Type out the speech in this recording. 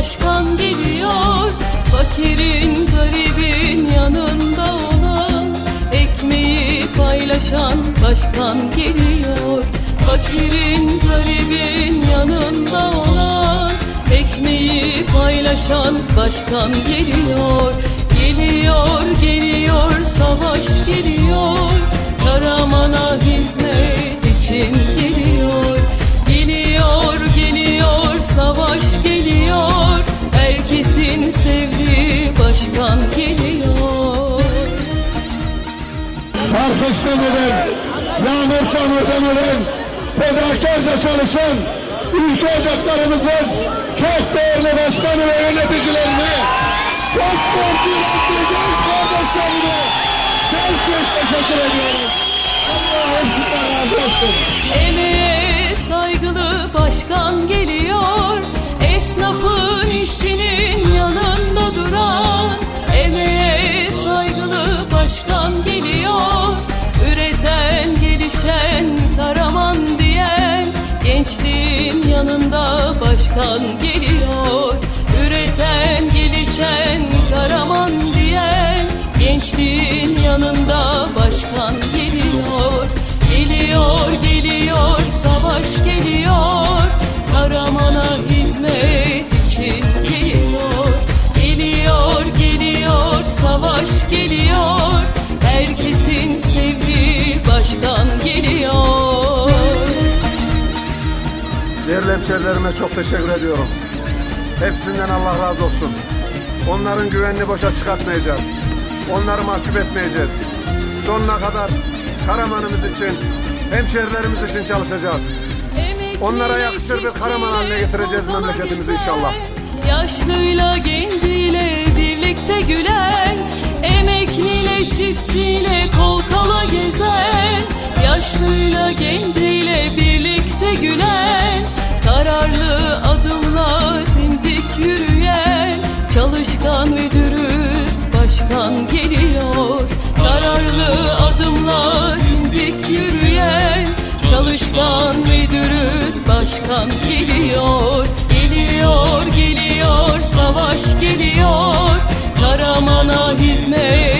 Başkan geliyor. Fakirin garibin yanında olan ekmeği paylaşan başkan geliyor. Fakirin garibin yanında olan Ekmeği paylaşan başkan geliyor. Geliyor geliyor başkan geliyor. Fark istemeden, yağmur çamurdan ölen, fedakarca çalışan ülke ocaklarımızın çok değerli başkanı ve yöneticilerine, Bozkurt'un Abdülgöz kardeşlerine söz söz teşekkür ediyorum. Allah hepsinden razı olsun. Emeğe saygılı başkan geliyor Gençliğin yanında başkan geliyor. Üreten gelişen Karaman diyen Gençliğin Hemşerilerime çok teşekkür ediyorum. Hepsinden Allah razı olsun. Onların güvenini boşa çıkartmayacağız. Onları mahcup etmeyeceğiz. Sonuna kadar Karamanımız için, hemşerilerimiz için çalışacağız. Onlara yakışır bir Karaman haline getireceğiz memleketimizi inşallah. Yaşlıyla genciyle birlikte gülen Çalışkan ve dürüst başkan geliyor. Kararlı adımla dimdik yürüyen Çalışkan ve dürüst başkan geliyor. Geliyor geliyor savaş geliyor. Karaman'a hizmet